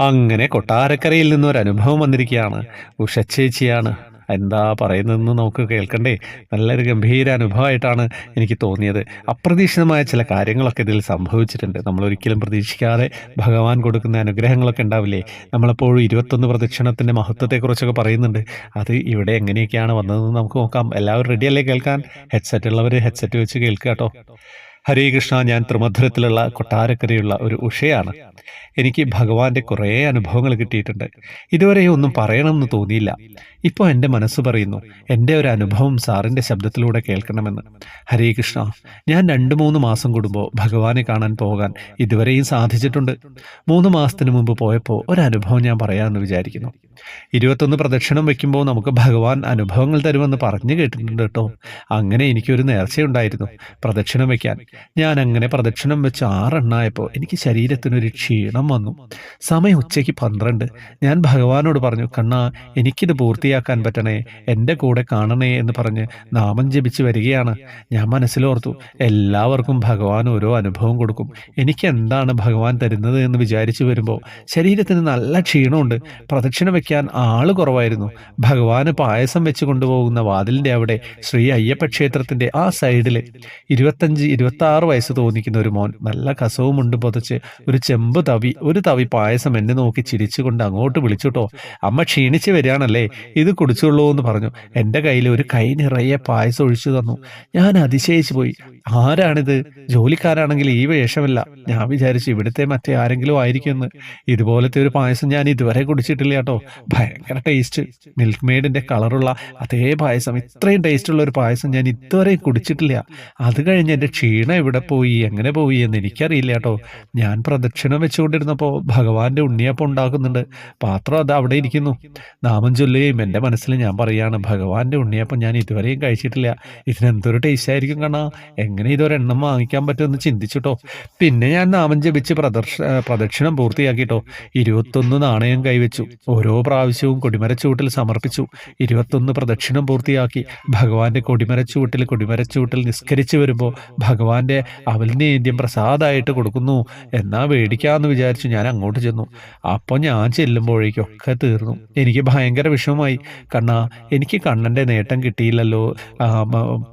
അങ്ങനെ കൊട്ടാരക്കരയിൽ നിന്ന് ഒരു അനുഭവം വന്നിരിക്കുകയാണ്. ഉഷച്ചേച്ചിയാണ്. എന്താ പറയുന്നതെന്ന് നമുക്ക് കേൾക്കണ്ടേ? നല്ലൊരു ഗംഭീര അനുഭവമായിട്ടാണ് എനിക്ക് തോന്നിയത്. അപ്രതീക്ഷിതമായ ചില കാര്യങ്ങളൊക്കെ ഇതിൽ സംഭവിച്ചിട്ടുണ്ട്. നമ്മൾ ഒരിക്കലും പ്രതീക്ഷിക്കാതെ ഭഗവാൻ കൊടുക്കുന്ന അനുഗ്രഹങ്ങളൊക്കെ ഉണ്ടാവില്ലേ? നമ്മളെപ്പോഴും ഇരുപത്തൊന്ന് പ്രദക്ഷിണത്തിന്റെ മഹത്വത്തെക്കുറിച്ചൊക്കെ പറയുന്നുണ്ട്. അത് ഇവിടെ എങ്ങനെയൊക്കെയാണ് വന്നതെന്ന് നമുക്ക് നോക്കാം. എല്ലാവരും റെഡിയല്ലേ കേൾക്കാൻ? ഹെഡ്സെറ്റ് ഉള്ളവർ ഹെഡ്സെറ്റ് വെച്ച് കേൾക്കുക കേട്ടോ. ഹരേ കൃഷ്ണ ഞാൻ ത്രിമധുരത്തിലുള്ള കൊട്ടാരക്കരയുള്ള ഒരു ഉഷയാണ്. എനിക്ക് ഭഗവാന്റെ കുറേ അനുഭവങ്ങൾ കിട്ടിയിട്ടുണ്ട്. ഇതുവരെ ഒന്നും പറയണമെന്ന് തോന്നിയില്ല. ഇപ്പോൾ എന്റെ മനസ്സ് പറയുന്നു എന്റെ ഒരു അനുഭവം സാറിന്റെ ശബ്ദത്തിലൂടെ കേൾക്കണമെന്ന്. ഹരേ കൃഷ്ണ ഞാൻ രണ്ട് മൂന്ന് മാസം കൂടുമ്പോൾ ഭഗവാനെ കാണാൻ പോകാൻ ഇതുവരെയും സാധിച്ചിട്ടുണ്ട്. മൂന്ന് മാസത്തിന് മുമ്പ് പോയപ്പോൾ ഒരു അനുഭവം ഞാൻ പറയാമെന്ന് വിചാരിക്കുന്നു. ഇരുപത്തൊന്ന് പ്രദക്ഷിണം വയ്ക്കുമ്പോൾ നമുക്ക് ഭഗവാൻ അനുഭവങ്ങൾ തരുമെന്ന് പറഞ്ഞു കേട്ടിട്ടുണ്ട് കേട്ടോ. അങ്ങനെ എനിക്കൊരു നേർച്ചയുണ്ടായിരുന്നു പ്രദക്ഷിണം വെക്കാൻ ഞാൻ അങ്ങനെ പ്രദക്ഷിണം വെച്ച് ആറെണ്ണായപ്പോൾ എനിക്ക് ശരീരത്തിനൊരു ക്ഷീണം വന്നു. സമയം ഉച്ചയ്ക്ക് പന്ത്രണ്ട്. ഞാൻ ഭഗവാനോട് പറഞ്ഞു കണ്ണാ എനിക്കിത് പൂർത്തിയാക്കാൻ പറ്റണേ എന്റെ കൂടെ കാണണേ എന്ന് പറഞ്ഞ് നാമം ജപിച്ച് വരികയാണ്. ഞാൻ മനസ്സിലോർത്തു എല്ലാവർക്കും ഭഗവാൻ ഓരോ അനുഭവം കൊടുക്കും. എനിക്ക് എന്താണ് ഭഗവാൻ തരുന്നത് എന്ന് വിചാരിച്ചു വരുമ്പോൾ ശരീരത്തിന് നല്ല ക്ഷീണമുണ്ട്. പ്രദക്ഷിണം വയ്ക്കാൻ ആൾ കുറവായിരുന്നു. ഭഗവാന് പായസം വെച്ച് കൊണ്ടുപോകുന്ന വാതിലിന്റെ അവിടെ ശ്രീ അയ്യപ്പ ക്ഷേത്രത്തിന്റെ ആ സൈഡിൽ ഇരുപത്തഞ്ച് ഇരുപത്തി ആറ് വയസ്സ് തോന്നിക്കുന്ന ഒരു മോൻ. നല്ല കസവും മുണ്ട് പൊതച്ച്. ഒരു ചെമ്പ് തവി ഒരു തവി പായസം എന്നെ നോക്കി ചിരിച്ചുകൊണ്ട് അങ്ങോട്ട് വിളിച്ചുട്ടോ. അമ്മ ക്ഷീണിച്ച് വരികയാണല്ലേ? ഇത് കുടിച്ചുള്ളൂ എന്ന് പറഞ്ഞു. എന്റെ കയ്യിൽ ഒരു കൈ നിറയെ പായസം ഒഴിച്ചു തന്നു. ഞാൻ അതിശയിച്ചു പോയി. ആരാണിത്? ജോലിക്കാരാണെങ്കിൽ ഈ വേഷമല്ല. ഞാൻ വിചാരിച്ചു ഇവിടുത്തെ മറ്റേ ആരെങ്കിലും ആയിരിക്കുമെന്ന് ഇതുപോലത്തെ ഒരു പായസം ഞാൻ ഇതുവരെ കുടിച്ചിട്ടില്ല കേട്ടോ. ഭയങ്കര ടേസ്റ്റ്. മിൽക്ക് മെയ്ഡിന്റെ കളറുള്ള അതേ പായസം. ഇത്രയും ടേസ്റ്റ് ഉള്ള ഒരു പായസം ഞാൻ ഇതുവരെ കുടിച്ചിട്ടില്ല. അത് കഴിഞ്ഞ് എന്റെ ക്ഷീണം എവിടെ പോയി? എങ്ങനെ പോയി എന്ന് എനിക്കറിയില്ല കേട്ടോ. ഞാൻ പ്രദക്ഷിണം വെച്ചുകൊണ്ടിരുന്നപ്പോൾ ഭഗവാന്റെ ഉണ്ണിയപ്പം ഉണ്ടാക്കുന്നുണ്ട്. പാത്രം അത് അവിടെ ഇരിക്കുന്നു. നാമം ചൊല്ലുകയും എന്റെ മനസ്സിൽ ഞാൻ പറയുകയാണ് ഭഗവാന്റെ ഉണ്ണിയപ്പം ഞാൻ ഇതുവരെയും കഴിച്ചിട്ടില്ല. ഇതിനെന്തൊരു ടേസ്റ്റ് ആയിരിക്കും കാണാ എങ്ങനെ ഇതൊരെണ്ണം വാങ്ങിക്കാൻ പറ്റുമെന്ന് ചിന്തിച്ചിട്ടോ? പിന്നെ ഞാൻ നാമം ജപിച്ച് പ്രദർശ പ്രദക്ഷിണം പൂർത്തിയാക്കിട്ടോ. ഇരുപത്തൊന്ന് നാണയം കൈവച്ചു. ഓരോ പ്രാവശ്യവും കൊടിമരച്ചൂട്ടിൽ സമർപ്പിച്ചു. ഇരുപത്തൊന്ന് പ്രദക്ഷിണം പൂർത്തിയാക്കി. ഭഗവാന്റെ കൊടിമരച്ചൂട്ടിൽ കൊടിമരച്ചൂട്ടിൽ നിസ്കരിച്ചു വരുമ്പോൾ ഭഗവാന്റെ ഇന്ത്യൻ പ്രസാദമായിട്ട് കൊടുക്കുന്നു. എന്നാ മേടിക്കാമെന്ന് വിചാരിച്ചു ഞാൻ അങ്ങോട്ട് ചെന്നു. അപ്പോൾ ഞാൻ ചെല്ലുമ്പോഴേക്കൊക്കെ തീർന്നു. എനിക്ക് ഭയങ്കര വിഷമമായി. കണ്ണ എനിക്ക് കണ്ണന്റെ നേട്ടം കിട്ടിയില്ലല്ലോ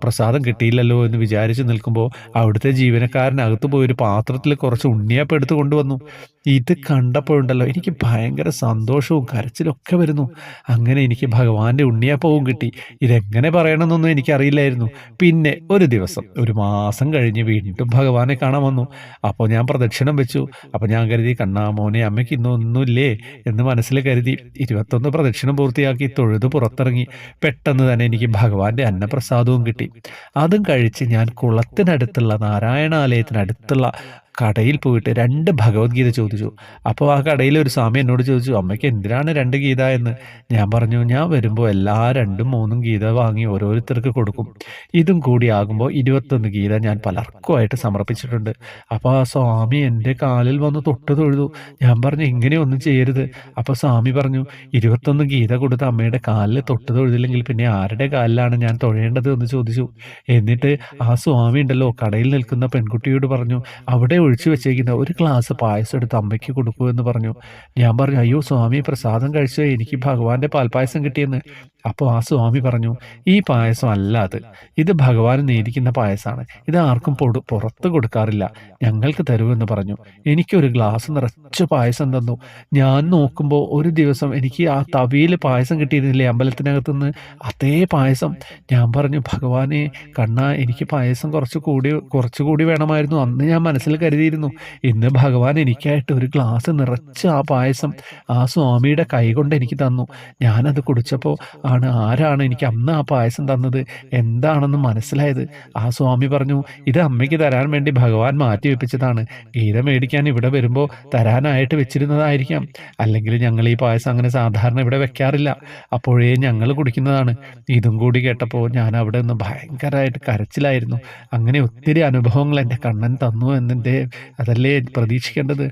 പ്രസാദം കിട്ടിയില്ലല്ലോ എന്ന് വിചാരിച്ച് നിൽക്കുമ്പോൾ അവിടുത്തെ ജീവനക്കാരനകത്ത് പോയി ഒരു പാത്രത്തിൽ കുറച്ച് ഉണ്ണിയപ്പം എടുത്ത് കൊണ്ടുവന്നു. ഇത് കണ്ടപ്പോഴുണ്ടല്ലോ എനിക്ക് ഭയങ്കര സന്തോഷവും കരച്ചിലൊക്കെ വരുന്നു. അങ്ങനെ എനിക്ക് ഭഗവാന്റെ ഉണ്ണിയപ്പവും കിട്ടി. ഇതെങ്ങനെ പറയണമെന്നൊന്നും എനിക്കറിയില്ലായിരുന്നു. പിന്നെ ഒരു ദിവസം ഒരു മാസം കഴിഞ്ഞ് വീണ്ടും ഭഗവാനെ കാണാൻ വന്നു. അപ്പോൾ ഞാൻ പ്രദക്ഷിണം വെച്ചു. അപ്പോൾ ഞാൻ കരുതി കണ്ണാ മോനെ അമ്മയ്ക്ക് ഇന്നൊന്നുമില്ലേ? എന്ന് മനസ്സിൽ കരുതി ഇരുപത്തൊന്ന് പ്രദക്ഷിണം പൂർത്തിയാക്കി തൊഴുത് പുറത്തിറങ്ങി. പെട്ടെന്ന് തന്നെ എനിക്ക് ഭഗവാന്റെ അന്നപ്രസാദവും കിട്ടി. അതും കഴിച്ച് ഞാൻ കുളത്തിനടുത്തുള്ള നാരായണാലയത്തിനടുത്തുള്ള കടയിൽ പോയിട്ട് രണ്ട് ഭഗവത്ഗീത ചോദിച്ചു. അപ്പോൾ ആ കടയിൽ ഒരു സ്വാമി എന്നോട് ചോദിച്ചു അമ്മയ്ക്ക് എന്തിനാണ് രണ്ട് ഗീത എന്ന്? ഞാൻ പറഞ്ഞു ഞാൻ വരുമ്പോൾ എല്ലാ രണ്ടും മൂന്നും ഗീത വാങ്ങി ഓരോരുത്തർക്ക് കൊടുക്കും. ഇതും കൂടി ആകുമ്പോൾ ഇരുപത്തൊന്ന് ഗീത ഞാൻ പലർക്കുമായിട്ട് സമർപ്പിച്ചിട്ടുണ്ട്. അപ്പോൾ ആ സ്വാമി എന്റെ കാലിൽ വന്ന് തൊട്ട് തൊഴുതു. ഞാൻ പറഞ്ഞു ഇങ്ങനെയൊന്നും ചെയ്യരുത്. അപ്പോൾ സ്വാമി പറഞ്ഞു ഇരുപത്തൊന്ന് ഗീത കൊടുത്ത് അമ്മയുടെ കാലിൽ തൊട്ട് തൊഴുതില്ലെങ്കിൽ പിന്നെ ആരുടെ കാലിലാണ് ഞാൻ തൊഴേണ്ടത്? എന്ന് ചോദിച്ചു. എന്നിട്ട് ആ സ്വാമി ഉണ്ടല്ലോ കടയിൽ നിൽക്കുന്ന പെൺകുട്ടിയോട് പറഞ്ഞു അവിടെ ഒഴിച്ചു വെച്ചേക്കുന്ന ഒരു ഗ്ലാസ് പായസം എടുത്ത് അമ്മയ്ക്ക് കൊടുക്കൂ എന്ന് പറഞ്ഞു. ഞാൻ പറഞ്ഞു അയ്യോ സ്വാമി പ്രസാദം കഴിച്ചോ. എനിക്ക് ഭഗവാന്റെ പാൽപ്പായസം കിട്ടിയെന്ന്. അപ്പോൾ ആ സ്വാമി പറഞ്ഞു ഈ പായസം അല്ല അത്. ഇത് ഭഗവാൻ നേരിക്കുന്ന പായസമാണ് ഇത് ആർക്കും പൊടു പുറത്ത് കൊടുക്കാറില്ല. ഞങ്ങൾക്ക് തരുമെന്ന് പറഞ്ഞു. എനിക്കൊരു ഗ്ലാസ് നിറച്ച് പായസം തന്നു. ഞാൻ നോക്കുമ്പോൾ ഒരു ദിവസം എനിക്ക് ആ തവിയിൽ പായസം കിട്ടിയിരുന്നില്ലേ അമ്പലത്തിനകത്തുനിന്ന്? അതേ പായസം. ഞാൻ പറഞ്ഞു ഭഗവാനെ കണ്ണ എനിക്ക് പായസം കുറച്ച് കൂടി കുറച്ചുകൂടി വേണമായിരുന്നു. അന്ന് ഞാൻ മനസ്സിൽ കരുതിയിരുന്നു. ഇന്ന് ഭഗവാൻ എനിക്കായിട്ട് ഒരു ഗ്ലാസ് നിറച്ച് ആ പായസം ആ സ്വാമിയുടെ കൈ കൊണ്ട് എനിക്ക് തന്നു. ഞാനത് കുടിച്ചപ്പോൾ ആണ് ആരാണ് എനിക്ക് അന്ന് ആ പായസം തന്നത്? എന്താണെന്ന് മനസ്സിലായത്? ആ സ്വാമി പറഞ്ഞു ഇത് അമ്മയ്ക്ക് തരാൻ വേണ്ടി ഭഗവാൻ മാറ്റി വെപ്പിച്ചതാണ്. ഗീത മേടിക്കാൻ ഇവിടെ വരുമ്പോൾ തരാനായിട്ട് വെച്ചിരുന്നതായിരിക്കാം. അല്ലെങ്കിൽ ഞങ്ങൾ ഈ പായസം അങ്ങനെ സാധാരണ ഇവിടെ വെക്കാറില്ല. അപ്പോഴേ ഞങ്ങൾ കുടിക്കുന്നതാണ്. ഇതും കൂടി കേട്ടപ്പോൾ ഞാൻ അവിടെ നിന്ന് ഭയങ്കരമായിട്ട് കരച്ചിലായിരുന്നു. അങ്ങനെ ഒത്തിരി അനുഭവങ്ങൾ എന്റെ കണ്ണൻ തന്നു എന്നെ അതല്ലേ പ്രതീക്ഷിക്കേണ്ടത്?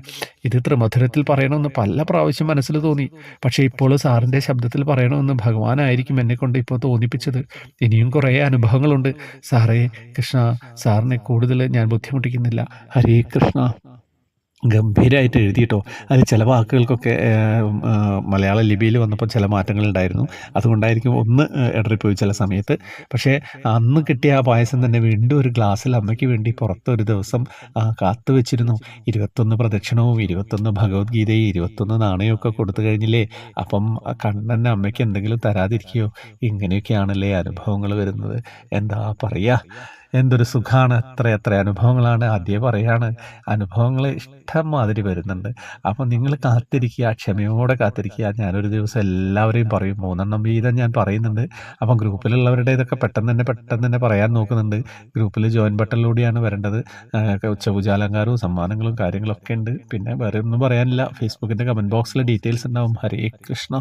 ഇത് ത്രിമധുരത്തിൽ പറയണമെന്ന് പല പ്രാവശ്യം മനസ്സിൽ തോന്നി. പക്ഷേ ഇപ്പോൾ സാറിന്റെ ശബ്ദത്തിൽ പറയണമെന്ന് ഭഗവാനായിരിക്കും എന്നെ കൊണ്ട് ഇപ്പോൾ തോന്നിപ്പിച്ചത്. ഇനിയും കുറേ അനുഭവങ്ങളുണ്ട്. സാറേ കൃഷ്ണ സാറിനെ കൂടുതൽ ഞാൻ ബുദ്ധിമുട്ടിക്കുന്നില്ല. ഹരേ കൃഷ്ണ. ഗംഭീരമായിട്ട് എഴുതിയിട്ടോ. അതിൽ ചില വാക്കുകൾക്കൊക്കെ മലയാള ലിപിയിൽ വന്നപ്പോൾ ചില മാറ്റങ്ങളുണ്ടായിരുന്നു. അതുകൊണ്ടായിരിക്കും ഒന്ന് ഇടറിപ്പോയി ചില സമയത്ത്. പക്ഷേ അന്ന് കിട്ടിയ ആ പായസം തന്നെ വീണ്ടും ഒരു ഗ്ലാസ്സിൽ അമ്മയ്ക്ക് വേണ്ടി പുറത്ത് ഒരു ദിവസം കാത്തു വെച്ചിരുന്നു. ഇരുപത്തൊന്ന് പ്രദക്ഷിണവും ഇരുപത്തൊന്ന് ഭഗവത്ഗീതയും ഇരുപത്തൊന്ന് നാണയവും ഒക്കെ കൊടുത്തു കഴിഞ്ഞില്ലേ? അപ്പം കണ്ണൻ അമ്മയ്ക്ക് എന്തെങ്കിലും തരാതിരിക്കുകയോ ഇങ്ങനെയൊക്കെയാണല്ലേ അനുഭവങ്ങൾ വരുന്നത്. എന്താ പറയുക? എന്തൊരു സുഖമാണ് എത്ര എത്ര അനുഭവങ്ങളാണ്. ആദ്യം പറയാണ് അനുഭവങ്ങൾ ഇഷ്ടം മാതിരി വരുന്നുണ്ട്. അപ്പം നിങ്ങൾ കാത്തിരിക്കുക ക്ഷമയോടെ കാത്തിരിക്കുക. ഞാനൊരു ദിവസം എല്ലാവരെയും പറയും. മൂന്നെണ്ണം വീതം ഞാൻ പറയുന്നുണ്ട്. അപ്പം ഗ്രൂപ്പിലുള്ളവരുടെ ഇതൊക്കെ പെട്ടെന്ന് തന്നെ പെട്ടെന്ന് തന്നെ പറയാൻ നോക്കുന്നുണ്ട്. ഗ്രൂപ്പിൽ ജോയിൻ ബട്ടണിലൂടെയാണ് വരേണ്ടത്. ഉച്ചപൂജാലങ്കാരവും സമ്മാനങ്ങളും കാര്യങ്ങളൊക്കെ ഉണ്ട്. പിന്നെ വേറെ ഒന്നും പറയാനില്ല. ഫേസ്ബുക്കിന്റെ കമന്റ് ബോക്സിൽ ഡീറ്റെയിൽസ് ഉണ്ടാവും. ഹരേ കൃഷ്ണ.